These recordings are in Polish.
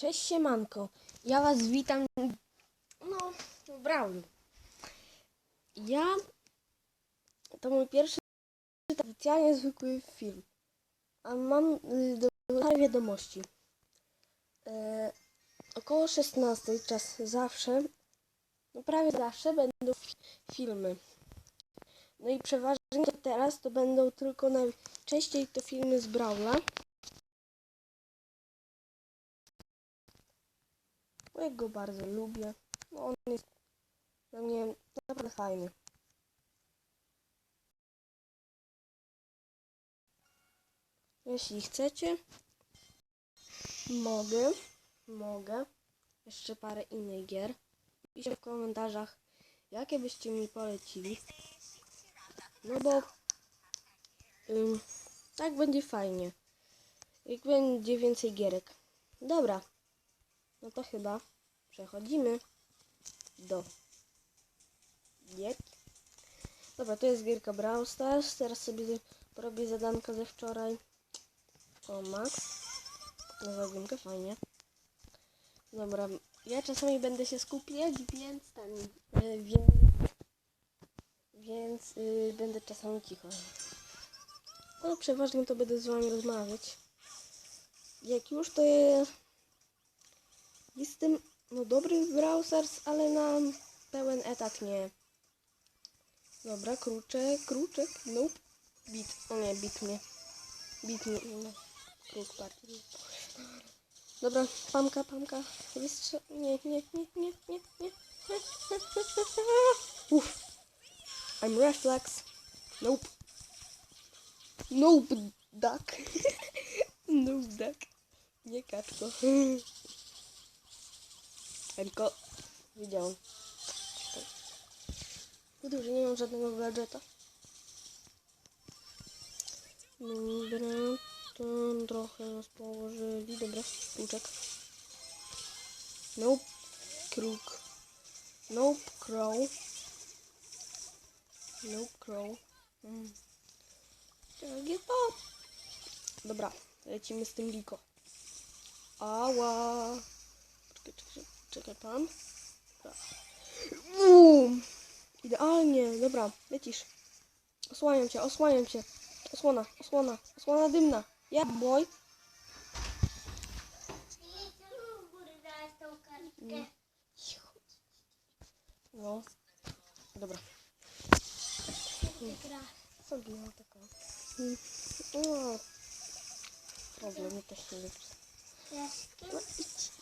Cześć siemanko, ja was witam no w Brawlu. Ja to mój pierwszy oficjalnie zwykły film, a mam y, do wiadomości. E, około 16 czas zawsze, no prawie zawsze będą fi- filmy. No i przeważnie teraz to będą tylko najczęściej to filmy z Brawla. Bo ja go bardzo lubię. No on jest dla mnie naprawdę fajny. Jeśli chcecie, mogę, mogę jeszcze parę innych gier. Piszcie w komentarzach, jakie byście mi polecili. No bo ym, tak będzie fajnie. Jak będzie więcej gierek. Dobra. No to chyba przechodzimy do gierki. Dobra, to jest gierka Brawl Stars. Teraz sobie porobię zadanka ze wczoraj. O, Max. Nowa gierka, fajnie. Dobra, ja czasami będę się skupiać, więc ten, więc, więc y, będę czasami cicho. No, przeważnie to będę z wami rozmawiać. Jak już to jest Jestem no dobry w Brawl Stars, ale na pełen etat nie. Dobra, kruczek, kruczek, nope. Bit, o nie, bit mnie. Bit mnie, no. Kruk partii. Dobra, pamka, pamka. Wystrzel... Nie, nie, nie, nie, nie, nie. Uff. I'm reflex. Nope. Nope, duck. nope, duck. Nie kaczko. Tylko widziałem. Buduję, że nie mam żadnego gadżeta. Dobra, to trochę nas położyli. Dobra, kruczek. Nope, kruk. Nope, crow. Nope, crow. Mm. Tak jest to. Dobra, lecimy z tym liko. Ała. Czekaj, czekaj pan. Bum! Idealnie, dobra, lecisz. Osłaniam cię, osłaniam cię. Osłona, osłona, osłona dymna. Ja, boy. No. Dobra. Co taką? Mm. Nie. No idź.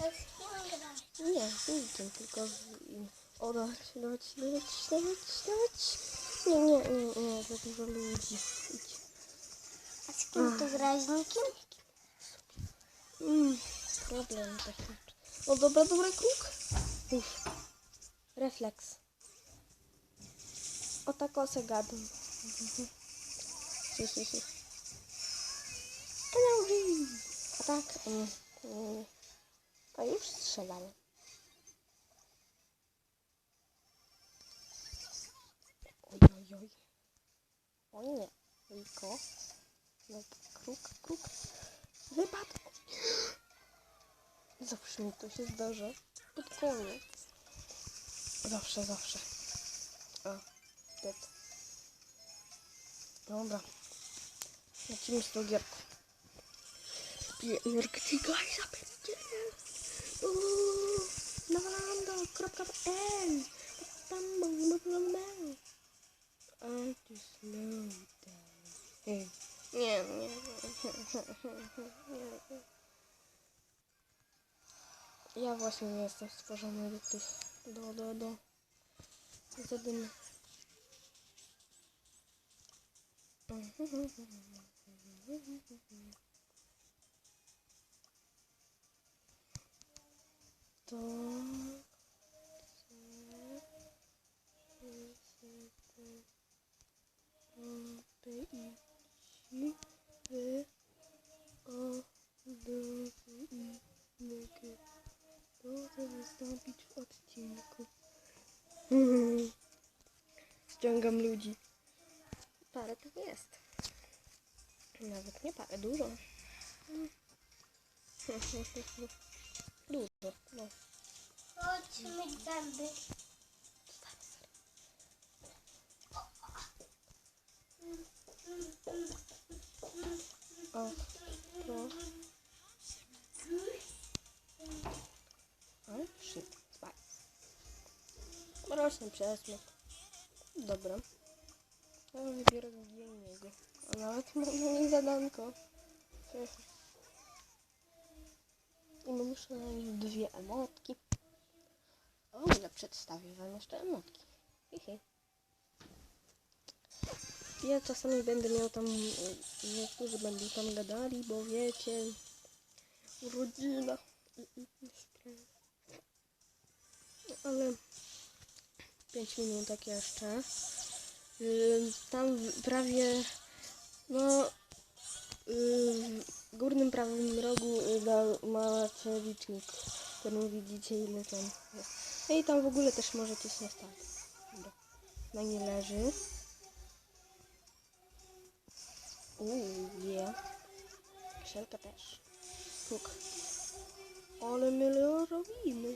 Nie, nie idę, tylko w- o, dawać, dawać, dawać, dawać, dawać. Nie, nie, nie, nie, za dużo ludzi. Idź. A z kim to nikim? Mm, problem taki. O, dobra, dobry kruk. Uff. Refleks. O tak o se gadam. Hi, hi, hi. Energy. A tak, mm, mm, a już strzelałem. Oj, oj, oj. O nie, tylko. No, kruk, kruk. Wypadł. Zawsze mi to się zdarza. Pod koniec. Zawsze, zawsze. A, dead. Dobra. Lecimy z tą gierką. Gierkę ci gajza będzie. Uuu, Nawalando.pl Tam mam I just slow down. Hey. Nie, nie, nie. nie. Ja właśnie nie jestem stworzony do tych, do, do, do To... Wystąpić w odcinku. Ściągam ludzi. Parę to jest. Nawet nie parę, dużo. Chodź myć zęby. O, no. Ale shit, spać. Rośnie przesmyk. Dobra. Ja wybiorę niego. A nawet mam nie zadanko. I mam nich dwie emotki. O, ja przedstawię wam jeszcze emotki. Ja czasami będę miał tam, y, niektórzy będą tam gadali, bo wiecie, rodzina. stres. No, Ale 5 minut tak jeszcze. Tam w- prawie, no, y, w górnym prawym rogu y, macie licznik, w którym widzicie ile tam jest. No i tam w ogóle też możecie się stać. Dobra. Na nie leży. Uuu, je. Szelka też. Puk. Ale my robimy.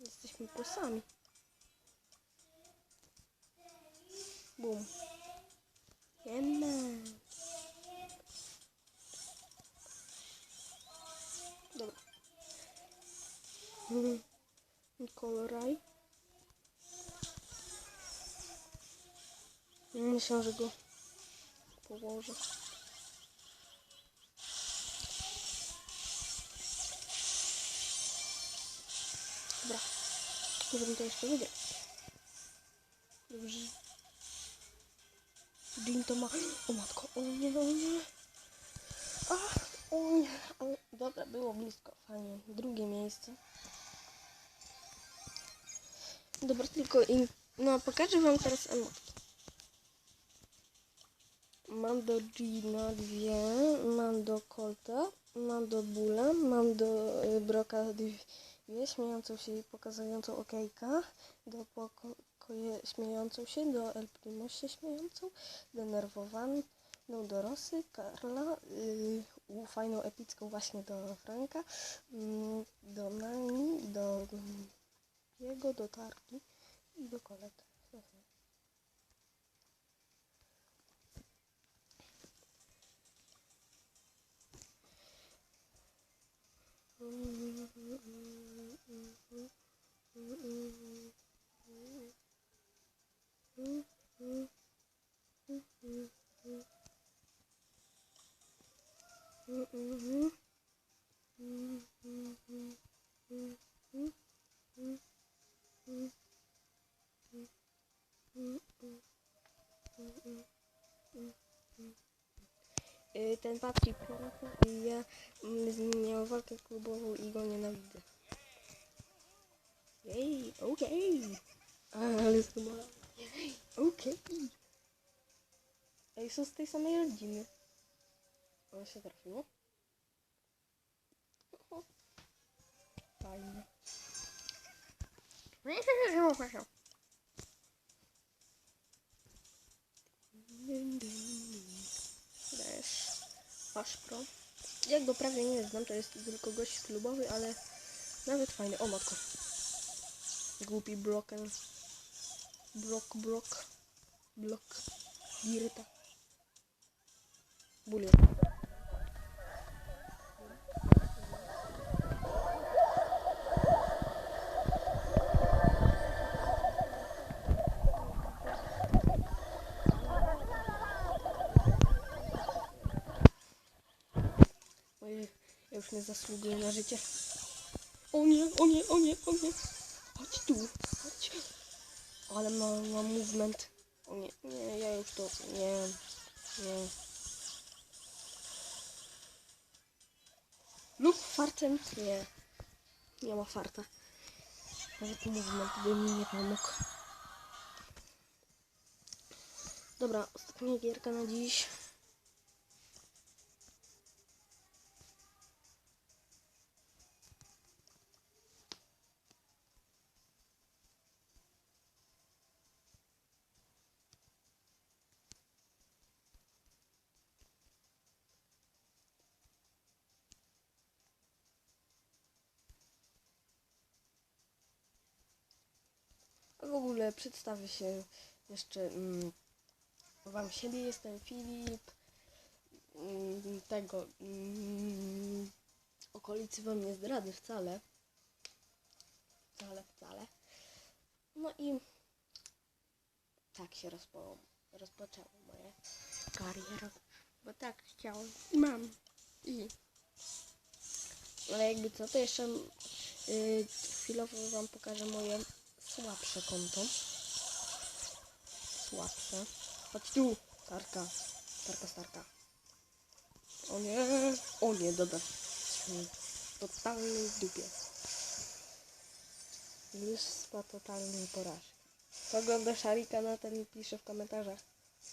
Jesteśmy posami. Bum. Jedna. Że go położę. Dobra. Możemy to jeszcze wygrać. Dobrze. Jean to ma... O matko, o nie, o nie. A, o nie. Ale dobra, było blisko. Fajnie. Drugie miejsce. Dobra, tylko im... No, pokażę wam teraz emotki. Mam do Gina dwie, mam do Colta, mam do Bula, mam do y, Broka dwie, śmiejącą się i pokazującą okejka, do pokoje śmiejącą się, do El Primo się śmiejącą, denerwowaną, do Rosy, Karla, y, u, fajną epicką właśnie do Franka, mm, do Nani, do mm, jego, do Tarki i do Kolety. Ten Patryk Porocha i ja mm, z nim miałam walkę klubową i go nienawidzę. Jej, okej. Ale zdomala. Okej. Ej, są z tej samej rodziny. On się trafiło. Fajnie. Dyn, dyn, dyn. Aż pro. Jak go prawie nie znam, to jest tylko gość klubowy, ale nawet fajny. O matko. Głupi bloken. Blok, blok. Blok. Giryta. Bulion. Już nie zasługuję na życie. O nie, o nie, o nie, o nie. Chodź tu, chodź. Ale ma, ma movement. O nie, nie, ja już to, nie, nie. Lub fartem? Nie. Nie ma farta. Nawet movement by mi nie pomógł. Dobra, ostatnia gierka na dziś. Ogóle przedstawię się jeszcze mm, wam siebie. Jestem Filip. Mm, tego mm, okolicy wam nie zdradzę wcale. Wcale, wcale. No i tak się rozpo, rozpoczęło moje kariera. Bo tak chciałem i mam. I ale jakby co, to jeszcze yy, chwilowo wam pokażę moje słabsze konto. Słabsze. Chodź tu, Starka. Starka, Starka. O nie, o nie, dobra. Totalnej dupie. Mnóstwo totalnej porażki. Kto ogląda Szarika na ten pisze w komentarzach.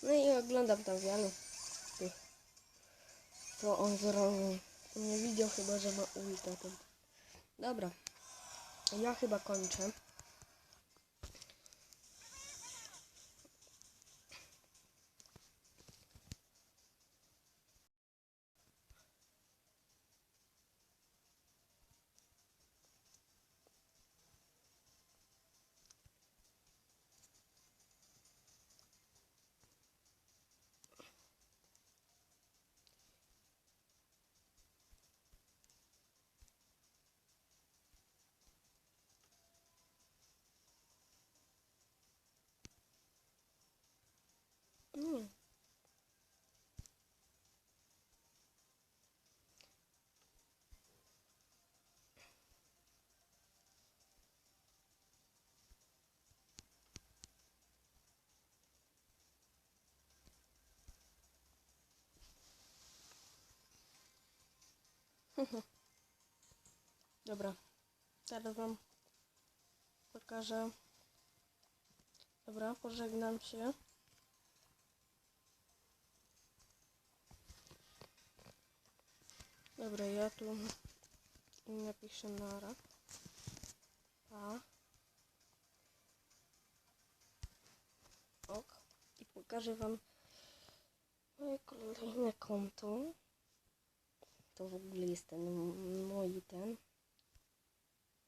No i oglądam tam wielu. Co on zrobił. Nie widział chyba, że ma ulta. Dobra. Ja chyba kończę. Nie. Dobra, teraz wam pokażę. Dobra, pożegnam się. Dobra, ja tu napiszę nara. Pa. Ok. I pokażę wam moje kolejne konto. To w ogóle jest ten mój ten.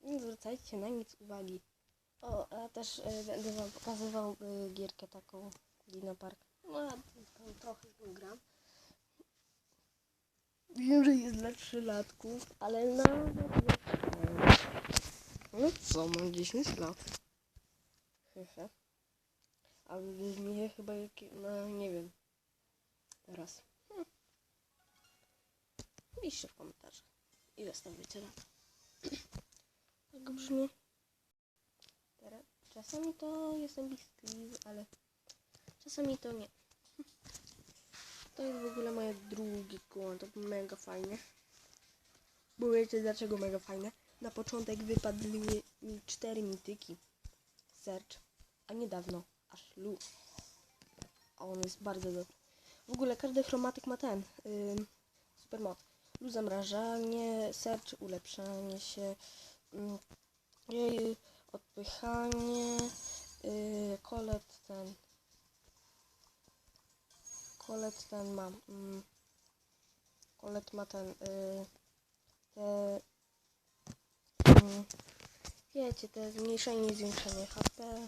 Nie zwracajcie na nic uwagi. O, a też e, będę wam pokazywał e, gierkę taką Dino Park. No, ja tam trochę z nią gram. Wiem, że jest dla trzylatków, ale nawet nie No co, mam 10 lat. Hehe. A brzmi chyba. No, nie wiem. Teraz. Piszcie w komentarzach. Ile stawicie lat. Tak brzmi. Czasami to jestem bliski, ale czasami to nie. To jest w ogóle moje drugie konto, mega fajne. Bo wiecie dlaczego mega fajne? Na początek wypadły mi cztery mityki. Search, a niedawno aż Lu. A on jest bardzo dobry. W ogóle każdy chromatyk ma ten ym, super moc. Lu zamrażanie, search, ulepszanie się, ym, jej, odpychanie, yy, kolet ten Kolet ten ma. Mm, Kolet ma ten. Y, te. Mm, wiecie, te zmniejszenie i zwiększenie HP.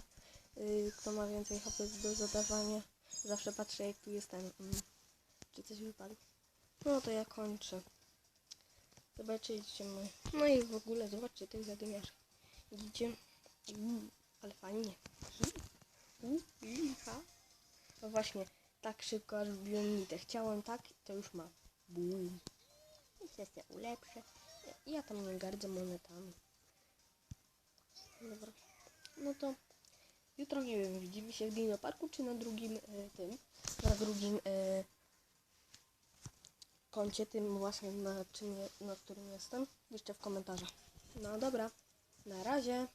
Y, kto ma więcej HP do zadawania. Zawsze patrzę, jak tu jest ten. Mm, czy coś wypadło. No to ja kończę. Zobaczycie mój. No i w ogóle zobaczcie tych zadymiarzy. Widzicie? Uuu, ale fajnie. Ha. No właśnie, tak szybko aż wbiłem nitę. Chciałem tak, to już mam. Bum. I się ulepszę. Ja, ja tam nie gardzę monetami. Dobra. No to jutro nie wiem, widzimy się w Dino Parku, czy na drugim e, tym, na drugim e, koncie, tym właśnie na, czym, na którym jestem. Jeszcze w komentarzach. No dobra, na razie.